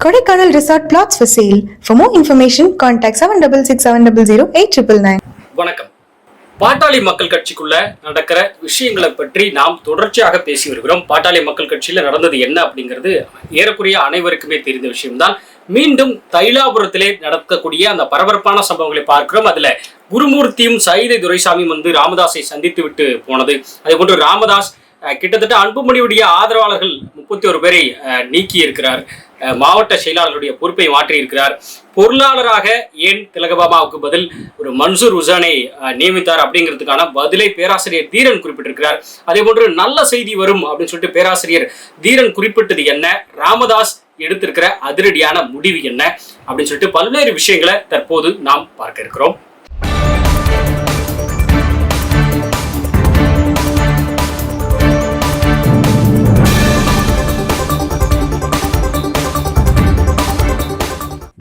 Kodaikanal resort flats for sale for more information contact seven double six seven double zero eight triple nine வணக்கம். பாட்டாளி மக்கள் கட்சிக்குள்ள நடக்கிற விஷயங்களை பற்றி நாம் தொடர்ச்சியாக பேசி வருகிறோம். பாட்டாளி மக்கள் கட்சியில நடந்தது என்ன அப்படிங்கிறது ஏறக்குறைய அனைவருக்குமே தெரிந்த விஷயம்தான். மீண்டும் தைலாபுரத்திலே நடக்கக்கூடிய அந்த பரபரப்பான சம்பவங்களை பார்க்கிறோம். அதுல குருமூர்த்தியும் சைதை துரைசாமியும் வந்து ராமதாஸை சந்தித்து விட்டு போனது. அதே போன்று ராமதாஸ் அஹ், கிட்டத்தட்ட அன்புமணியுடைய ஆதரவாளர்கள் முப்பத்தி ஒரு பேரை அஹ், நீக்கி இருக்கிறார் மாவட்ட செயலாளருடைய பொறுப்பை மாற்றியிருக்கிறார். பொருளாளராக ஏன் திலகபாபாவுக்கு பதில் ஒரு மன்சூர் உசானை நியமித்தார் அப்படிங்கிறதுக்கான பதிலை பேராசிரியர் தீரன் குறிப்பிட்டிருக்கிறார். அதே போன்று நல்ல செய்தி வரும் அப்படின்னு சொல்லிட்டு பேராசிரியர் தீரன் குறிப்பிட்டது என்ன? ராமதாஸ் எடுத்திருக்கிற அதிரடியான முடிவு என்ன? அப்படின்னு சொல்லிட்டு பல்வேறு விஷயங்களை தற்போது நாம் பார்க்க இருக்கிறோம்.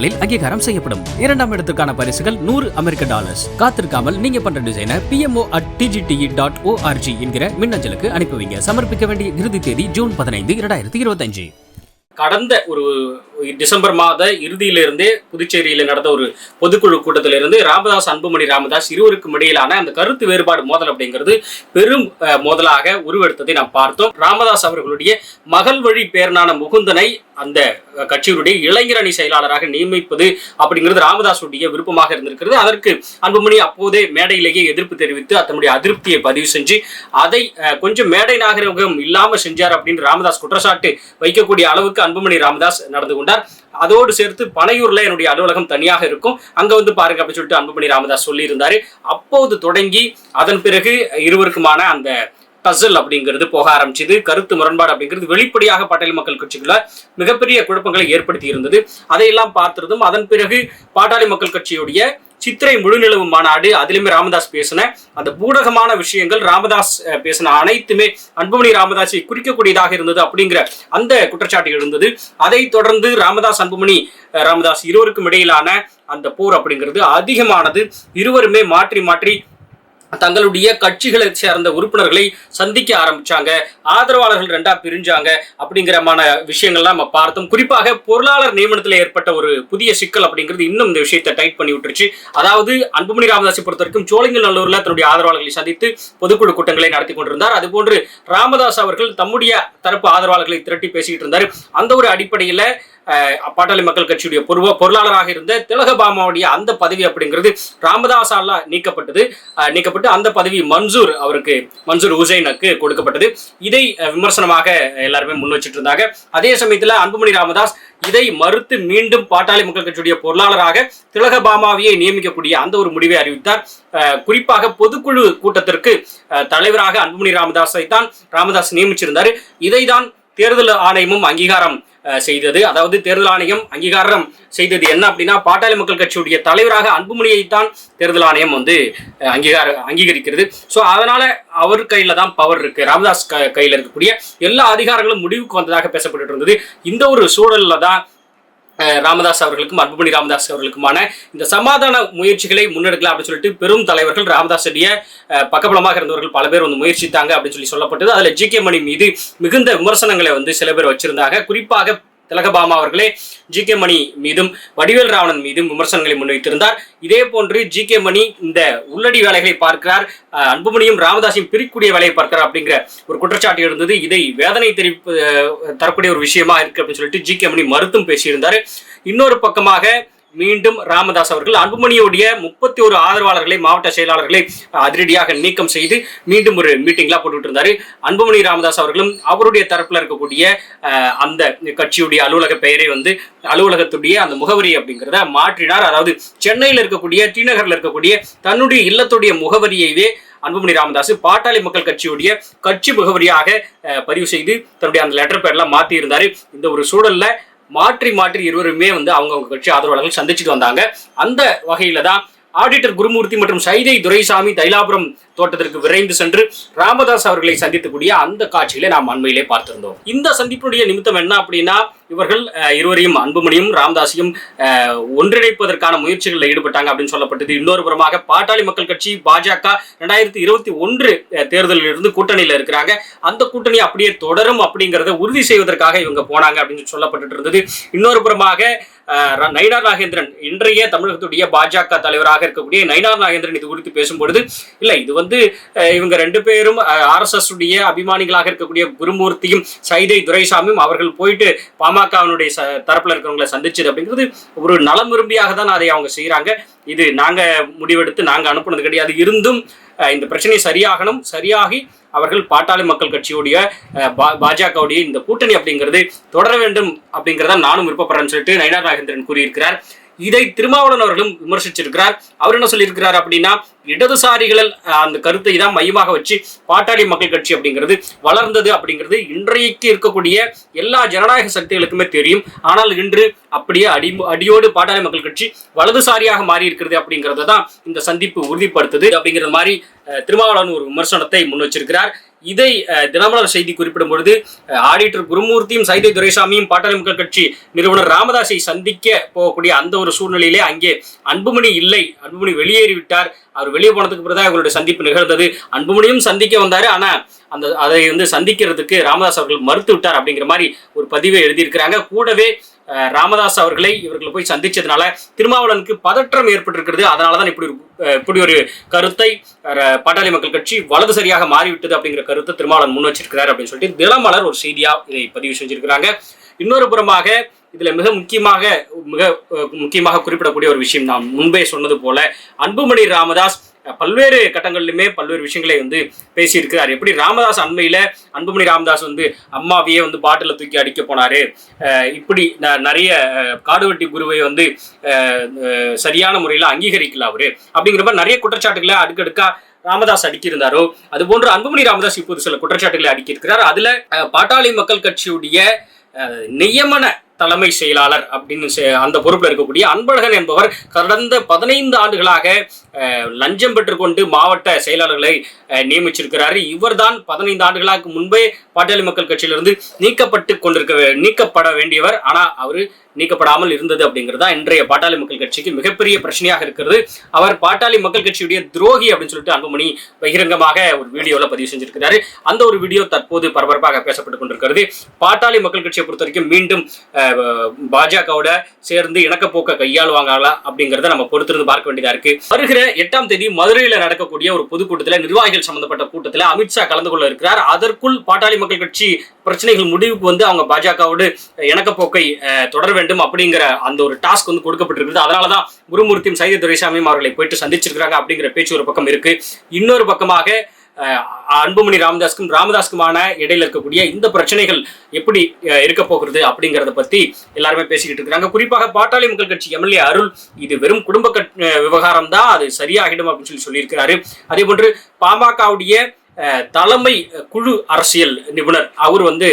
தளங்களில் அங்கீகாரம் செய்யப்படும். இரண்டாம் இடத்திற்கான பரிசுகள் நூறு அமெரிக்க டாலர்ஸ். காத்திருக்காமல் நீங்க பண்ற டிசைனை PMO at DGTE dot ORG என்கிற மின்னஞ்சலுக்கு அனுப்புவீங்க சமர்ப்பிக்க வேண்டிய இறுதி தேதி ஜூன் பதினைந்து இரண்டாயிரத்தி இருபத்தஞ்சு. கடந்த ஒரு டிசம்பர் மாத இறுதியிலிருந்தே புதுச்சேரியில் நடந்த ஒரு பொதுக்குழு கூட்டத்திலிருந்து ராமதாஸ் அன்புமணி ராமதாஸ் இருவருக்கும் இடையிலான அந்த கருத்து வேறுபாடு மோதல் அப்படிங்கிறது பெரும் மோதலாக உருவெடுத்ததை நாம் பார்த்தோம். ராமதாஸ் அவர்களுடைய மகள் வழி பேரனான முகுந்தனை அந்த கட்சியினுடைய இளைஞரணி செயலாளராக நியமிப்பது அப்படிங்கிறது ராமதாசுடைய விருப்பமாக இருந்திருக்கிறது. அதற்கு அன்புமணி அப்போதே மேடையிலேயே எதிர்ப்பு தெரிவித்து தன்னுடைய அதிருப்தியை பதிவு செஞ்சு அதை கொஞ்சம் மேடை நாகரிகம் இல்லாமல் செஞ்சார் அப்படின்னு ராமதாஸ் குற்றச்சாட்டு வைக்கக்கூடிய அளவுக்கு அன்புமணி ராமதாஸ் நடந்து கொண்டார். அதோடு சேர்த்து பனையூர்ல என்னுடைய அலுவலகம் தனியாக இருக்கும். அங்க வந்து பாருங்க அப்படின்னு சொல்லிட்டு அன்புமணி ராமதாஸ் சொல்லியிருந்தாரு. அப்போது தொடங்கி அதன் பிறகு இருவருக்குமான அந்த டசல் அப்படிங்கிறது போக ஆரம்பிச்சது. கருத்து முரண்பாடு அப்படிங்கிறது வெளிப்படையாக பாட்டாளி மக்கள் கட்சிக்குள்ள மிகப்பெரிய குழப்பங்களை ஏற்படுத்தி இருந்தது. அதையெல்லாம் பார்த்திருந்தும் அதன் பிறகு பாட்டாளி மக்கள் கட்சியுடைய சித்திரை முழுநிலவு மாநாடு அதிலுமே ராமதாஸ் பேசின அந்த பூடகமான விஷயங்கள் ராமதாஸ் பேசின அனைத்துமே அன்புமணி ராமதாஸை குறிக்கக்கூடியதாக இருந்தது அப்படிங்கிற அந்த குற்றச்சாட்டு இருந்தது அதை தொடர்ந்து ராமதாஸ் அன்புமணி ராமதாஸ் இருவருக்கும் இடையிலான அந்த போர் அப்படிங்கிறது அதிகமானது. இருவருமே மாற்றி மாற்றி தங்களுடைய கட்சிகளை சேர்ந்த உறுப்பினர்களை சந்திக்க ஆரம்பிச்சாங்க. ஆதரவாளர்கள் ரெண்டா பிரிஞ்சாங்க. அப்படிங்கிறமான விஷயங்கள்லாம் நம்ம பார்த்தோம். குறிப்பாக பொருளாளர் நியமனத்தில் ஏற்பட்ட ஒரு புதிய சிக்கல் அப்படிங்கிறது இன்னும் இந்த விஷயத்தை டைட் பண்ணி விட்டுருச்சு. அதாவது அன்புமணி ராமதாஸை பொறுத்த வரைக்கும் சோழிங்கநல்லூர்ல தன்னுடைய ஆதரவாளர்களை சந்தித்து பொதுக்குழு கூட்டங்களை நடத்தி கொண்டிருந்தார். அதுபோன்று ராமதாஸ் அவர்கள் தம்முடைய தரப்பு ஆதரவாளர்களை திரட்டி பேசிக்கிட்டு இருந்தார். அந்த ஒரு அடிப்படையில் பாட்டாளி மக்கள் கட்சியுடைய பொருவ பொருளாளராக இருந்த திலகபாமாவுடைய அந்த பதவி அப்படிங்கிறது ராமதாஸால நீக்கப்பட்டது. நீக்கப்பட்டு அந்த பதவி மன்சூர் அவருக்கு மன்சூர் ஹுசைனுக்கு கொடுக்கப்பட்டது. இதை விமர்சனமாக எல்லாருமே முன் வச்சுட்டு இருந்தாங்க அதே சமயத்தில் அன்புமணி ராமதாஸ் இதை மறுத்து மீண்டும் பாட்டாளி மக்கள் கட்சியுடைய பொருளாளராக திலகபாமாவையே நியமிக்கக்கூடிய அந்த ஒரு முடிவை அறிவித்தார். குறிப்பாக பொதுக்குழு கூட்டத்திற்கு தலைவராக அன்புமணி ராமதாஸை தான் ராமதாஸ் நியமிச்சிருந்தார். இதை தான் தேர்தல் ஆணையமும் அங்கீகாரம் செய்தது. அதாவது தேர்தல் ஆணையம் அங்கீகாரம் செய்தது. என்ன அப்படின்னா பாட்டாளி மக்கள் கட்சியுடைய தலைவராக அன்புமணியைத்தான் தேர்தல் ஆணையம் வந்து அங்கீகார அங்கீகரிக்கிறது. ஸோ அதனால அவர் கையில தான் பவர் இருக்கு. ராமதாஸ் க- கையில் இருக்கக்கூடிய எல்லா அதிகாரங்களும் முடிவுக்கு வந்ததாக பேசப்பட்டு இருந்தது. இந்த ஒரு சூழல்ல தான் ராமதாஸ் அவர்களுக்கும் அன்புமணி ராமதாஸ் அவர்களுக்குமான இந்த சமாதான முயற்சிகளை முன்னெடுக்கலாம் அப்படின்னு சொல்லிட்டு பெரும் தலைவர்கள் ராமதாஸுடைய பக்கபலமாக இருந்தவர்கள் பல பேர் வந்து முயற்சித்தாங்க அப்படின்னு சொல்லி சொல்லப்பட்டது. அதில் ஜி கே மணி மீது மிகுந்த விமர்சனங்களை வந்து சில பேர் வச்சிருந்தாங்க. குறிப்பாக திலகபாமா அவர்களே ஜி கே மணி மீதும் வடிவேல் ராவணன் மீதும் விமர்சனங்களை முன்வைத்திருந்தார். இதே போன்று ஜி கே மணி இந்த உள்ளடி வேலைகளை பார்க்கிறார். அன்புமணியும் ராமதாஸையும் பிரிக்கக்கூடிய வேலையை பார்க்கிறார் அப்படிங்கிற ஒரு குற்றச்சாட்டு இருந்தது. இதை வேதனை தெரிவிப்பு தரக்கூடிய ஒரு விஷயமா இருக்கு அப்படின்னு சொல்லிட்டு ஜி கே மணி மறுத்தும் பேசியிருந்தார். இன்னொரு பக்கமாக மீண்டும் ராமதாஸ் அவர்கள் அன்புமணியுடைய முப்பத்தி ஒரு ஆதரவாளர்களை மாவட்ட செயலாளர்களை அதிரடியாக நீக்கம் செய்து மீண்டும் ஒரு மீட்டிங்லாம் போட்டுட்டு இருந்தாரு அன்புமணி ராமதாஸ் அவர்களும் அவருடைய தரப்பில் இருக்கக்கூடிய அந்த கட்சியுடைய அலுவலக பெயரை வந்து அலுவலகத்துடைய அந்த முகவரி அப்படிங்கிறத மாற்றினார். அதாவது சென்னையில் இருக்கக்கூடிய டிநகரில் இருக்கக்கூடிய தன்னுடைய இல்லத்துடைய முகவரியைவே அன்புமணி ராமதாஸ் பாட்டாளி மக்கள் கட்சியுடைய கட்சி முகவரியாக பதிவு செய்து தன்னுடைய அந்த லெட்டர் பேர்லாம் மாற்றி இருந்தார் இந்த ஒரு சூழலில் மாற்றி மாற்றி இருவருமே வந்து அவங்கவுங்க கட்சி ஆதரவாளர்கள் சந்திச்சுட்டு வந்தாங்க. அந்த வகையில தான் ஆடிட்டர் குருமூர்த்தி மற்றும் சைதை துரைசாமி தைலாபுரம் தோட்டத்திற்கு விரைந்து சென்று ராமதாஸ் அவர்களை சந்தித்துக்கூடிய அந்த காட்சிகளை நாம் அண்மையிலே பார்த்திருந்தோம். இந்த சந்திப்பினுடைய நிமித்தம் என்ன அப்படின்னா இவர்கள் இருவரையும் அன்புமணியும் ராமதாஸையும் ஒன்றிணைப்பதற்கான முயற்சிகளில் ஈடுபட்டாங்க அப்படின்னு சொல்லப்பட்டது. இன்னொரு புறமாக பாட்டாளி மக்கள் கட்சி பாஜக ரெண்டாயிரத்தி இருபத்தி ஒன்று தேர்தலில் இருந்து கூட்டணியில் இருக்கிறாங்க. அந்த கூட்டணி அப்படியே தொடரும் அப்படிங்கிறத உறுதி செய்வதற்காக இவங்க போனாங்க அப்படின்னு சொல்லப்பட்டு இருந்தது. இன்னொரு புறமாக அஹ், நாகேந்திரன். இன்றைய தமிழகத்துடைய பாஜக தலைவராக இருக்கக்கூடிய நயினார் நாகேந்திரன் இது குறித்து பேசும்பொழுது இல்லை இது வந்து இவங்க ரெண்டு பேரும் ஆர்எஸ்எஸ் உடைய அபிமானிகளாக இருக்கக்கூடிய குருமூர்த்தியும் சைதை துரைசாமியும் அவர்கள் போயிட்டு பாமகவினுடைய ச தரப்புல இருக்கிறவங்களை சந்திச்சது. அப்படிங்கிறது ஒரு நலம் விரும்பியாக தான் அதை அவங்க செய்கிறாங்க இது நாங்க முடிவெடுத்து நாங்க அனுப்புனது கிடையாது. இருந்தும் இந்த பிரச்சனை சரியாகணும் சரியாகி அவர்கள் பாட்டாளி மக்கள் கட்சியுடைய பாஜகவுடைய இந்த கூட்டணி அப்படிங்கிறது தொடர வேண்டும் அப்படிங்கிறத நானும் விருப்பப்படுறேன்னு சொல்லிட்டு நயினார் நாகேந்திரன் கூறியிருக்கிறார். இதை திருமாவளவன் அவர்களும் விமர்சிச்சிருக்கிறார். அவர் என்ன சொல்லியிருக்கிறார் அப்படின்னா இடதுசாரிகள் அந்த கருத்தை தான் மையமாக வச்சு பாட்டாளி மக்கள் கட்சி அப்படிங்கிறது வளர்ந்தது அப்படிங்கிறது இன்றைக்கு இருக்கக்கூடிய எல்லா ஜனநாயக சக்திகளுக்குமே தெரியும். ஆனால் இன்று அப்படியே அடி அடியோடு பாட்டாளி மக்கள் கட்சி வலதுசாரியாக மாறி இருக்கிறது அப்படிங்கிறத தான் இந்த சந்திப்பு உறுதிப்படுத்துது அப்படிங்கிற மாதிரி திருமாவளவன் ஒரு விமர்சனத்தை முன் வச்சிருக்கிறார் இதை தினமலர் செய்தி குறிப்பிடும் பொழுது ஆடிட்டர் குருமூர்த்தியும் சைதை துரைசாமியும் பாட்டாளி மக்கள் கட்சி நிறுவனர் ராமதாஸை சந்திக்க போகக்கூடிய அந்த ஒரு சூழ்நிலையிலே அங்கே அன்புமணி இல்லை. அன்புமணி வெளியேறிவிட்டார். அவர் வெளியே போனதுக்கு பிறகு அவர்களுடைய சந்திப்பு நிகழ்ந்தது. அன்புமணியும் சந்திக்க வந்தார். ஆனால் அந்த அதை வந்து சந்திக்கிறதுக்கு ராமதாஸ் அவர்கள் மறுத்து விட்டார் அப்படிங்கிற மாதிரி ஒரு பதிவை எழுதியிருக்கிறாங்க. கூடவே ராமதாஸ் அவர்களை இவர்கள் போய் சந்திச்சதுனால திருமாவளவனுக்கு பதற்றம் ஏற்பட்டிருக்கிறது. அதனால தான் இப்படி ஒரு இப்படி ஒரு கருத்தை பாட்டாளி மக்கள் கட்சி வலதுசரியாக மாறிவிட்டது அப்படிங்கிற கருத்தை திருமாவளன் முன் வச்சிருக்கிறார் அப்படின்னு சொல்லிட்டு தினமலர் ஒரு செய்தியா இதை பதிவு செஞ்சிருக்கிறாங்க. இன்னொரு புறமாக இதுல மிக முக்கியமாக மிக முக்கியமாக குறிப்பிடக்கூடிய ஒரு விஷயம் நான் முன்பே சொன்னது போல அன்புமணி ராமதாஸ் பல்வேறு கட்டங்களிலுமே பல்வேறு விஷயங்களை வந்து பேசியிருக்கிறார். எப்படி ராமதாஸ் அண்மையில் அன்புமணி ராமதாஸ் வந்து அம்மாவையே வந்து பாட்டில் தூக்கி அடிக்க போனார். இப்படி நிறைய காடுவெட்டி குருவை வந்து சரியான முறையில் அங்கீகரிக்கல அவர். அப்படிங்கிற மாதிரி நிறைய குற்றச்சாட்டுகளை அடுக்கடுக்காக ராமதாஸ் அடிக்கியிருந்தாரோ அது போன்று அன்புமணி ராமதாஸ் இப்போது சில குற்றச்சாட்டுகளை அடிக்கியிருக்கிறார். அதில் பாட்டாளி மக்கள் கட்சியுடைய நியமன தலைமை செயலாளர் அப்படின்னு செ- அந்த பொறுப்பில் இருக்கக்கூடிய அன்பழகன் என்பவர் கடந்த பதினைந்து ஆண்டுகளாக லஞ்சம் பெற்றுக்கொண்டு மாவட்ட செயலாளர்களை நியமிச்சிருக்கிறார் நியமிச்சிருக்கிறாரு. இவர்தான் பதினைந்து ஆண்டுகளுக்கு முன்பே பாட்டாளி மக்கள் கட்சியிலிருந்து நீக்கப்பட்டு கொண்டிருக்க நீக்கப்பட வேண்டியவர். ஆனால் அவர் நீக்கப்படாமல் இருந்தது அப்படிங்கிறது தான் இன்றைய பாட்டாளி மக்கள் கட்சிக்கு மிகப்பெரிய பிரச்சனையாக இருக்கிறது. அவர் பாட்டாளி மக்கள் கட்சியுடைய துரோகி அப்படின்னு சொல்லிட்டு அன்புமணி பகிரங்கமாக ஒரு வீடியோவில் பதிவு செஞ்சிருக்கிறாரு. அந்த ஒரு வீடியோ தற்போது பரபரப்பாக பேசப்பட்டு கொண்டிருக்கிறது. பாட்டாளி மக்கள் கட்சியை பொறுத்த வரைக்கும் மீண்டும் பாஜகவோட சேர்ந்து இணக்கப்போக்க கையாளுவாங்களா அப்படிங்கறத நம்ம பொறுத்திருந்து பார்க்க வேண்டியதா இருக்கு. வருகிற எட்டாம் தேதி மதுரையில் நடக்கக்கூடிய ஒரு பொதுக்கூட்டத்தில் நிர்வாகிகள் சம்பந்தப்பட்ட கூட்டத்தில் அமித்ஷா கலந்து கொள்ள இருக்கிறார். அதற்குள் பாட்டாளி மக்கள் கட்சி பிரச்சனைகள் முடிவுக்கு வந்து அவங்க பாஜகவோடு இணக்கப்போக்கை தொடர வேண்டும் அப்படிங்கிற அந்த ஒரு டாஸ்க் வந்து கொடுக்கப்பட்டிருக்கிறது. அதனாலதான் குருமூர்த்தியும் சைத துரைசாமியும் அவர்களை போயிட்டு சந்திச்சிருக்கிறாங்க அப்படிங்கிற பேச்சு ஒரு பக்கம் இருக்கு. இன்னொரு பக்கமாக அன்புமணி ராமதாஸ்க்கும் ராமதாஸ்க்குமான இடையில இருக்கக்கூடிய இந்த பிரச்சனைகள் எப்படி இருக்க போகிறது அப்படிங்கிறத பத்தி எல்லாருமே பேசிக்கிட்டு இருக்கிறாங்க. குறிப்பாக பாட்டாளி மக்கள் கட்சி எம்எல்ஏ அருள் இது வெறும் குடும்ப கட்- விவகாரம் தான் அது சரியாகிடும் அப்படின்னு சொல்லி சொல்லியிருக்கிறாரு. அதே போன்று பாமகவுடைய தலைமை குழு அரசியல் நிபுணர் அவர் வந்து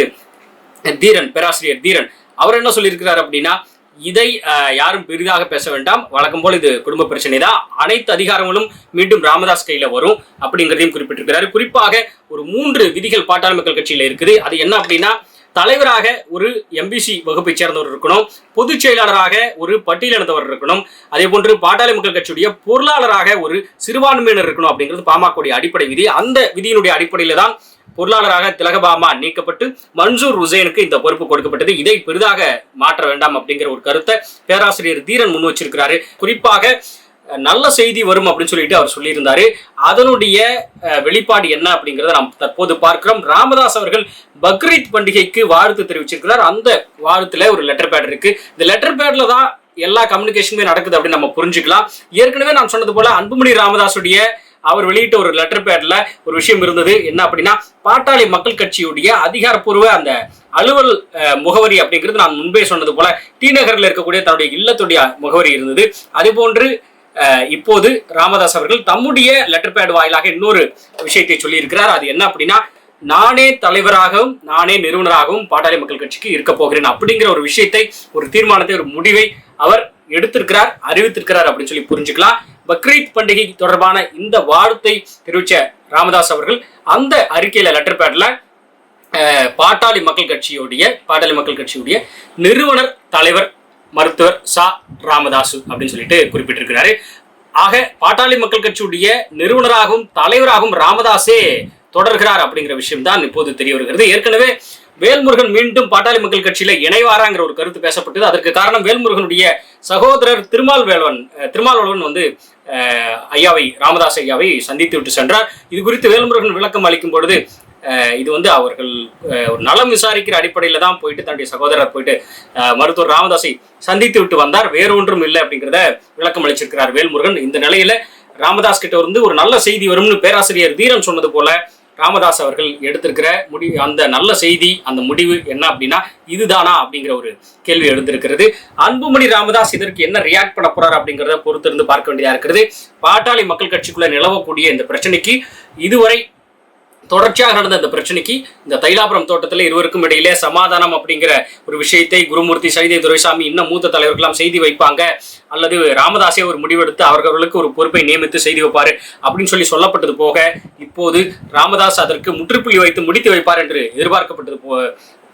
தீரன் பேராசிரியர் தீரன் அவர் என்ன சொல்லியிருக்கிறார் அப்படின்னா இதை யாரும் பெரிதாக பேச வேண்டாம். வழக்கம் போல் இது குடும்ப பிரச்சனை தான் அனைத்து அதிகாரங்களும் மீண்டும் ராமதாஸ் கையில் வரும் அப்படிங்கிறதையும் குறிப்பிட்டிருக்கிறாரு. குறிப்பாக ஒரு மூன்று விதிகள் பாட்டாளி மக்கள் கட்சியில் இருக்குது. அது என்ன அப்படின்னா தலைவராக ஒரு எம்பிசி வகுப்பை சேர்ந்தவர் இருக்கணும். பொதுச் செயலாளராக ஒரு பட்டியலினத்தவர் இருக்கணும். அதே போன்று பாட்டாளி மக்கள் கட்சியுடைய பொருளாளராக ஒரு சிறுபான்மையினர் இருக்கணும் அப்படிங்கிறது பாமகவுடைய அடிப்படை விதி. அந்த விதியினுடைய அடிப்படையில் தான் பொருளாளராக திலகபாமா நீக்கப்பட்டு மன்சூர் ஹுசேனுக்கு இந்த பொறுப்பு கொடுக்கப்பட்டது. இதை பெரிதாக மாற்ற வேண்டாம் அப்படிங்கிற ஒரு கருத்தை பேராசிரியர் தீரன் முன் வச்சிருக்கிறாரு. குறிப்பாக நல்ல செய்தி வரும் அப்படின்னு சொல்லிட்டு அவர் சொல்லியிருந்தாரு. அதனுடைய வெளிப்பாடு என்ன அப்படிங்கிறத நாம் தற்போது பார்க்கிறோம். ராமதாஸ் அவர்கள் பக்ரீத் பண்டிகைக்கு வாழ்த்து தெரிவிச்சிருக்கிறார். அந்த வாழ்த்துல ஒரு லெட்டர் பேட் இருக்கு. இந்த லெட்டர் பேட்ல தான் எல்லா கம்யூனிகேஷனுமே நடக்குது அப்படின்னு நம்ம புரிஞ்சுக்கலாம். ஏற்கனவே நான் சொன்னது போல அன்புமணி ராமதாஸுடைய அவர் வெளியிட்ட ஒரு லெட்டர் பேட்ல ஒரு விஷயம் இருந்தது. என்ன அப்படின்னா பாட்டாளி மக்கள் கட்சியுடைய அதிகாரப்பூர்வ அந்த அலுவல் முகவரி அப்படிங்கிறது நான் முன்பே சொன்னது போல டி நகர்ல இருக்கக்கூடிய தன்னுடைய இல்லத்துடைய முகவரி இருந்தது. அதே போன்று இப்போது ராமதாஸ் அவர்கள் தம்முடைய லெட்டர் பேட் வாயிலாக இன்னொரு விஷயத்தை சொல்லியிருக்கிறார். அது என்ன அப்படின்னா நானே தலைவராகவும் நானே நிறுவனராகவும் பாட்டாளி மக்கள் கட்சிக்கு இருக்க போகிறேன் அப்படிங்கிற ஒரு விஷயத்தை ஒரு தீர்மானத்தை ஒரு முடிவை அவர் எடுத்திருக்கிறார் அறிவித்திருக்கிறார் அப்படின்னு சொல்லி புரிஞ்சுக்கலாம். பக்ரீத் பண்டிகை தொடர்பான இந்த வாழ்த்தை தெரிவித்த ராமதாஸ் அவர்கள் அந்த அறிக்கையில் லெட்டர் பேட்ல அஹ், பாட்டாளி மக்கள் கட்சியுடைய பாட்டாளி மக்கள் கட்சியுடைய நிறுவனர் தலைவர் மருத்துவர் சா. ராமதாசு அப்படின்னு சொல்லிட்டு குறிப்பிட்டிருக்கிறாரு. ஆக பாட்டாளி மக்கள் கட்சியுடைய நிறுவனராகவும் தலைவராகவும் ராமதாசே தொடர்கிறார் அப்படிங்கிற விஷயம் தான் இப்போது தெரிய வருகிறது. ஏற்கனவே வேல்முருகன் மீண்டும் பாட்டாளி மக்கள் கட்சியில இணைவாராங்கிற ஒரு கருத்து பேசப்பட்டது. அதற்கு காரணம் வேல்முருகனுடைய சகோதரர் திருமால்வேலவன் திருமால் திருமால்வேலவன் வந்து ஐயாவை ராமதாஸ் ஐயாவை சந்தித்து விட்டு சென்றார். இது குறித்து வேல்முருகன் விளக்கம் அளிக்கும் பொழுது இது வந்து அவர்கள் ஒரு நலம் விசாரிக்கிற அடிப்படையில் தான் போயிட்டு தன்னுடைய சகோதரர் போயிட்டு மருத்துவர் ராமதாஸை சந்தித்து விட்டு வந்தார். வேறொன்றும் இல்லை அப்படிங்கிறத விளக்கம் அளிச்சிருக்கிறார் வேல்முருகன். இந்த நிலையில ராமதாஸ் கிட்ட இருந்து ஒரு நல்ல செய்தி வரும்னு பேராசிரியர் தீரன் சொன்னது போல ராமதாஸ் அவர்கள் எடுத்திருக்கிற முடிவு அந்த நல்ல செய்தி அந்த முடிவு என்ன அப்படின்னா இதுதானா அப்படிங்கிற ஒரு கேள்வி எழுந்திருக்கிறது. அன்புமணி ராமதாஸ் இதற்கு என்ன ரியாக்ட் பண்ண போறார் அப்படிங்கிறத பொறுத்திருந்து பார்க்க வேண்டியதாக இருக்கிறது. பாட்டாளி மக்கள் கட்சிக்குள்ள நிலவக்கூடிய இந்த பிரச்சனைக்கு இதுவரை தொடர்ச்சியாக நடந்த இந்த பிரச்சனைக்கு இந்த தைலாபுரம் தோட்டத்தில் இருவருக்கும் இடையிலே சமாதானம் அப்படிங்கிற ஒரு விஷயத்தை குருமூர்த்தி சைதே துரைசாமி இன்னும் மூத்த தலைவர்களாம் செய்தி வைப்பாங்க. அல்லது ராமதாசே ஒரு முடிவெடுத்து அவர்களுக்கு ஒரு பொறுப்பை நியமித்து செய்தி வைப்பார் அப்படின்னு சொல்லி சொல்லப்பட்டது போக இப்போது ராமதாஸ் அதற்கு முற்றுப்புள்ளி வைத்து முடித்து வைப்பார் என்று எதிர்பார்க்கப்பட்டது போ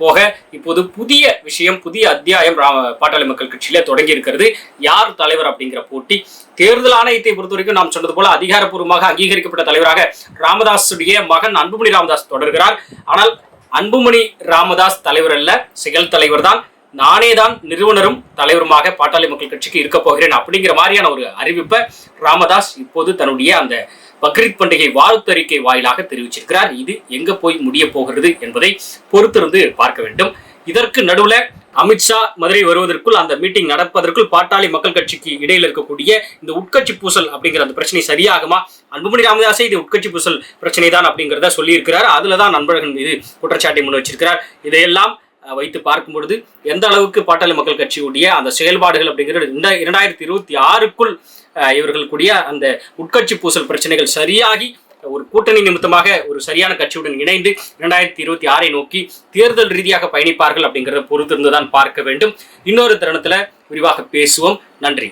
போக இப்போது புதிய விஷயம் புதிய அத்தியாயம் ராம பாட்டாளி மக்கள் கட்சியில தொடங்கி இருக்கிறது. யார் தலைவர் அப்படிங்கிற போட்டி? தேர்தல் ஆணையத்தை பொறுத்த வரைக்கும் நாம் சொன்னது போல அதிகாரப்பூர்வமாக அங்கீகரிக்கப்பட்ட தலைவராக ராமதாஸுடைய மகன் அன்புமணி ராமதாஸ் தொடர்கிறார். ஆனால் அன்புமணி ராமதாஸ் தலைவர் அல்ல செயல் தலைவர் தான் நானே தான் நிறுவனரும் தலைவருமாக பாட்டாளி மக்கள் கட்சிக்கு இருக்க போகிறேன் அப்படிங்கிற மாதிரியான ஒரு அறிவிப்பை ராமதாஸ் இப்போது தன்னுடைய அந்த பக்ரீத் பண்டிகை வாழ்த்தறிக்கை வாயிலாக தெரிவிச்சிருக்கிறார். இது எங்க போய் முடிய போகிறது என்பதை பொறுத்திருந்து பார்க்க வேண்டும். இதற்கு நடுவுல அமித்ஷா மதுரை வருவதற்குள் அந்த மீட்டிங் நடப்பதற்குள் பாட்டாளி மக்கள் கட்சிக்கு இடையில் இருக்கக்கூடிய இந்த உட்கட்சி பூசல் அப்படிங்கிற அந்த பிரச்சனை சரியாகுமா? அன்புமணி ராமதாசே இது உட்கட்சி பூசல் பிரச்சனை தான் அப்படிங்கிறத சொல்லியிருக்கிறார். அதுல தான் நண்பர்கள் மீது குற்றச்சாட்டை முன் வச்சிருக்கிறார். இதையெல்லாம் வைத்து பார்க்கும் பொழுது எந்த அளவுக்கு பாட்டாளி மக்கள் கட்சியுடைய அந்த செயல்பாடுகள் அப்படிங்கிறது இந்த இரண்டாயிரத்தி இருபத்தி ஆறுக்குள் இவர்கள் கூடிய அந்த உட்கட்சி பூசல் பிரச்சனைகள் சரியாகி ஒரு கூட்டணி நிமித்தமாக ஒரு சரியான கட்சியுடன் இணைந்து இரண்டாயிரத்தி இருபத்தி ஆறை நோக்கி தேர்தல் ரீதியாக பயணிப்பார்கள் அப்படிங்கிறத பொறுத்திருந்து தான் பார்க்க வேண்டும். இன்னொரு தருணத்தில் விரிவாக பேசுவோம். நன்றி.